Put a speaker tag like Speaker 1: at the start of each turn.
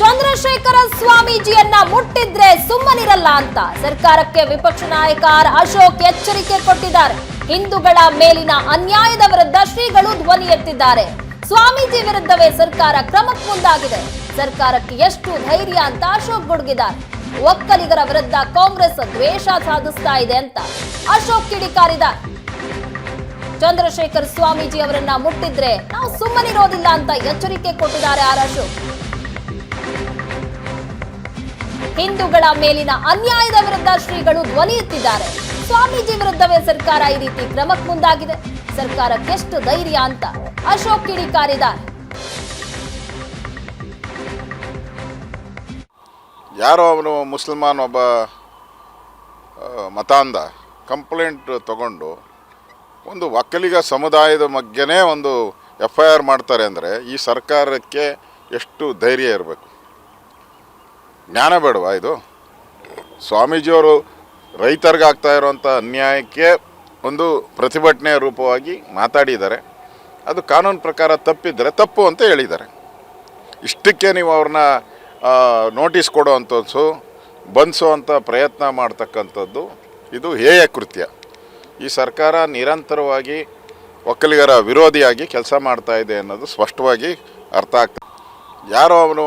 Speaker 1: ಚಂದ್ರಶೇಖರ ಸ್ವಾಮೀಜಿಯನ್ನ ಮುಟ್ಟಿದ್ರೆ ಸುಮ್ಮನಿರಲ್ಲ ಅಂತ ಸರ್ಕಾರಕ್ಕೆ ವಿಪಕ್ಷ ನಾಯಕ ಅಶೋಕ್ ಎಚ್ಚರಿಕೆ ಕೊಟ್ಟಿದ್ದಾರೆ. ಹಿಂದೂಗಳ ಮೇಲಿನ ಅನ್ಯಾಯದ ವಿರುದ್ಧ ಶ್ರೀಗಳು ಧ್ವನಿ ಎತ್ತಿದ್ದಾರೆ. ಸ್ವಾಮೀಜಿ ವಿರುದ್ಧವೇ ಸರ್ಕಾರ ಕ್ರಮಕ್ಕೆ ಮುಂದಾಗಿದೆ. ಸರ್ಕಾರಕ್ಕೆ ಎಷ್ಟು ಧೈರ್ಯ ಅಂತ ಅಶೋಕ್ ಗುಡುಗಿದ್ದಾರೆ. ಒಕ್ಕಲಿಗರ ವಿರುದ್ಧ ಕಾಂಗ್ರೆಸ್ ದ್ವೇಷ ಸಾಧಿಸ್ತಾ ಇದೆ ಅಂತ ಅಶೋಕ್ ಕಿಡಿಕಾರಿದ ಚಂದ್ರಶೇಖರ್ ಸ್ವಾಮೀಜಿ ಅವರನ್ನ ಮುಟ್ಟಿದ್ರೆ ನಾವು ಸುಮ್ಮನಿರೋದಿಲ್ಲ ಅಂತ ಎಚ್ಚರಿಕೆ ಕೊಟ್ಟಿದ್ದಾರೆ ಆರ್ ಅಶೋಕ್. ಹಿಂದೂಗಳ ಮೇಲಿನ ಅನ್ಯಾಯದ ವಿರುದ್ಧ ಶ್ರೀಗಳು ಧ್ವನಿ ಎತ್ತಿದ್ದಾರೆ. ಸ್ವಾಮೀಜಿ ವಿರುದ್ಧವೇ ಸರ್ಕಾರ ಈ ರೀತಿ ಕ್ರಮಕ್ಕೆ ಮುಂದಾಗಿದೆ. ಸರ್ಕಾರಕ್ಕೆಷ್ಟು ಧೈರ್ಯ ಅಂತ ಅಶೋಕ್ ಕಿಡಿಕಾರಿದ್ದಾರೆ
Speaker 2: ಯಾರೋ ಅವನು ಮುಸಲ್ಮಾನ್ ಒಬ್ಬ ಮತಾಂಧ, ಕಂಪ್ಲೇಂಟ್ ತಗೊಂಡು ಒಂದು ಒಕ್ಕಲಿಗ ಸಮುದಾಯದ ಬಗ್ಗೆನೇ ಒಂದು ಎಫ್ ಐ ಆರ್ ಮಾಡ್ತಾರೆ ಅಂದರೆ ಈ ಸರ್ಕಾರಕ್ಕೆ ಎಷ್ಟು ಧೈರ್ಯ ಇರಬೇಕು? ಜ್ಞಾನ ಬೇಡವಾ ಇದು? ಸ್ವಾಮೀಜಿಯವರು ರೈತರಿಗೆ ಆಗ್ತಾ ಇರುವಂಥ ಅನ್ಯಾಯಕ್ಕೆ ಒಂದು ಪ್ರತಿಭಟನೆಯ ರೂಪವಾಗಿ ಮಾತಾಡಿದ್ದಾರೆ. ಅದು ಕಾನೂನು ಪ್ರಕಾರ ತಪ್ಪಿದ್ದರೆ ತಪ್ಪು ಅಂತ ಹೇಳಿದ್ದಾರೆ. ಇಷ್ಟಕ್ಕೆ ನೀವು ಅವ್ರನ್ನ ನೋಟಿಸ್ ಕೊಡುವಂಥದ್ದು ಬಂಧಿಸುವಂಥ ಪ್ರಯತ್ನ ಮಾಡ್ತಕ್ಕಂಥದ್ದು ಇದು ಹೇಯ ಕೃತ್ಯ. ಈ ಸರ್ಕಾರ ನಿರಂತರವಾಗಿ ಒಕ್ಕಲಿಗರ ವಿರೋಧಿಯಾಗಿ ಕೆಲಸ ಮಾಡ್ತಾ ಇದೆ ಅನ್ನೋದು ಸ್ಪಷ್ಟವಾಗಿ ಅರ್ಥ ಆಗ್ತದೆ ಯಾರೋ ಅವನು